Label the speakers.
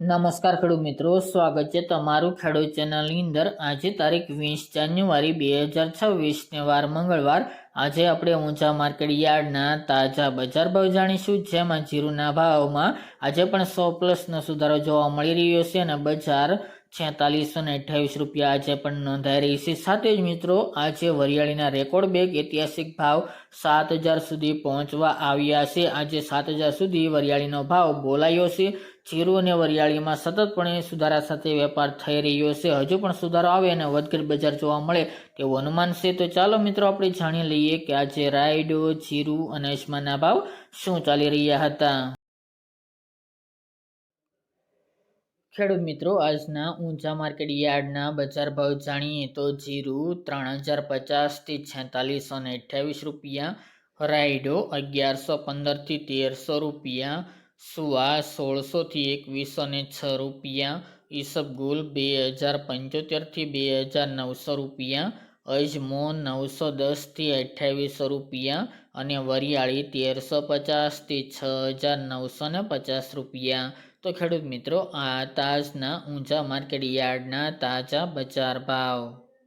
Speaker 1: નમસ્કાર ખેડૂત મિત્રો, સ્વાગત છે તમારું ખેડૂત ચેનલની અંદર. આજે તારીખ વીસ જાન્યુઆરી બે હજાર છવ્વીસને વાર મંગળવાર. આજે આપણે ઊંચા માર્કેટ યાર્ડના તાજા બજાર ભાવ જાણીશું, જેમાં જીરુના ભાવમાં આજે પણ સો પ્લસનો સુધારો જોવા મળી રહ્યો છે અને બજાર છેતાલીસો ને અઠ્યાવીસ રૂપિયા આજે પણ નોંધાઈ રહી છે. સાથે જ મિત્રો, આજે વરિયાળીના રેકોર્ડ બેગ ઐતિહાસિક ભાવ સાત હજાર સુધી પહોંચવા આવ્યા છે. આજે સાત હજાર સુધી વરિયાળીનો ભાવ બોલાયો છે. જીરું અને વરિયાળીમાં સતતપણે સુધારા સાથે વેપાર થઈ રહ્યો છે. હજુ પણ સુધારો આવે અને વધઘટ બજાર જોવા મળે તેવું અનુમાન છે. તો ચાલો મિત્રો, આપણે જાણી લઈએ કે આજે રાયડો, જીરું અને અજમાના ભાવ શું ચાલી રહ્યા હતા. ખેડૂત મિત્રો, આજના ઊંચા માર્કેટ યાર્ડના બજાર ભાવ જાણીએ તો જીરું ત્રણ હજાર પચાસથી છેતાલીસો ને અઠ્યાવીસ રૂપિયા, રાયડો અગિયારસો પંદરથી તેરસો રૂપિયા સુવા સોળસોથી એકવીસો ને છ રૂપિયા, ઈસબગુલ બે હજાર પંચોતેરથી બે હજાર નવસો રૂપિયા અજમો નવસો દસથી અઠ્યાવીસો રૂપિયા અને વરિયાળી તેરસો પચાસથી છ હજાર નવસો ને પચાસ રૂપિયા. તો ખેડૂત મિત્રો, આ તાજના ઊંચા માર્કેટ યાર્ડના તાજા બજાર ભાવ.